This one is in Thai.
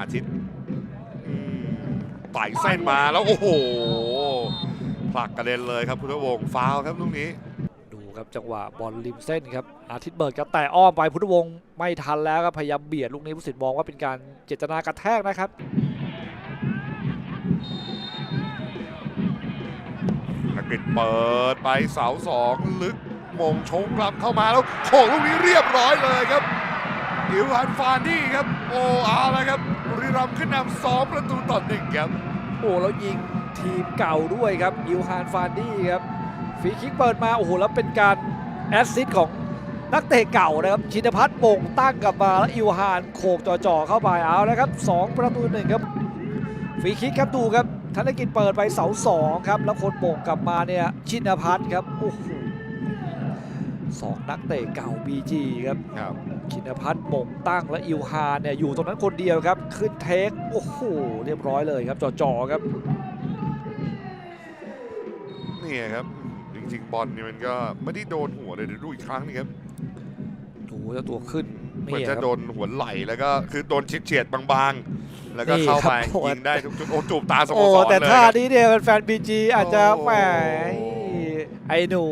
อาทิตย์อืมไต่เส้นมาแล้ว โอ้โหผลักกระเด็นเลยครับพุทธวงศ์ฟาวล์ครับลูกนี้ ดูครับจังหวะบอลริมเส้นครับ อาทิตย์เบิร์ดครับแต่อ้อมไปพุทธวงศ์ไม่ทันแล้วครับพยายามเบียดลูกนี้ผู้สินมองว่าเป็นการเจตนากระแทกนะครับนักกฤษเปิดไปเสาสองลึกมงชงกลับเข้ามาแล้วโขกลูกนี้เรียบร้อยเลยครับ อิวฮันฟานดี้ครับ โอ้เอาละครับบุรีรัมย์ขึ้นนำสองประตูต่อหนึ่งครับ โอ้แล้วยิงทีมเก่าด้วยครับอิวฮานฟานดี้ครับฟรีคิกเปิดมาโอ้โหแล้วเป็นการแอสซิสต์ของนักเตะเก่านะครับชินพัฒน์มงตั้งกลับมาแล้วอิวฮานโขกจ่อๆเข้าไปเอาแล้วครับสองประตูหนึ่งครับฟรีคิกครับดูครับธนกิจเปิดไปเสาสองครับแล้วคนโมงกลับมาเนี่ยชินพัฒน์ครับโอ้โห สองนักเตะเก่า BG ครับครับชินพัฒน์มงตั้งและอิวฮานเนี่ยอยู่ตรงนั้นคนเดียวครับ ขึ้นเทค โอ้โห เรียบร้อยเลยครับจ่อๆครับ นี่ครับ จริง ๆ บอลนี่มันก็ไม่ได้โดนหัวเลยเดี๋ยวดูอีกครั้งนึงครับดูเจ้าตัวขึ้นเหมือนนี่คจะรับโดนหัวไหล่แล้วก็คือโดนเฉียดๆบางๆ แล้วก็นี่เข้าครับไปโอ้โหยิงได้ทุกจุดโอ้จูบตาสโมโอ้สรแต่เลยท่าครับนี้เนี่ยแฟนบีจีอาจจะโอ้แหมไอ้หนู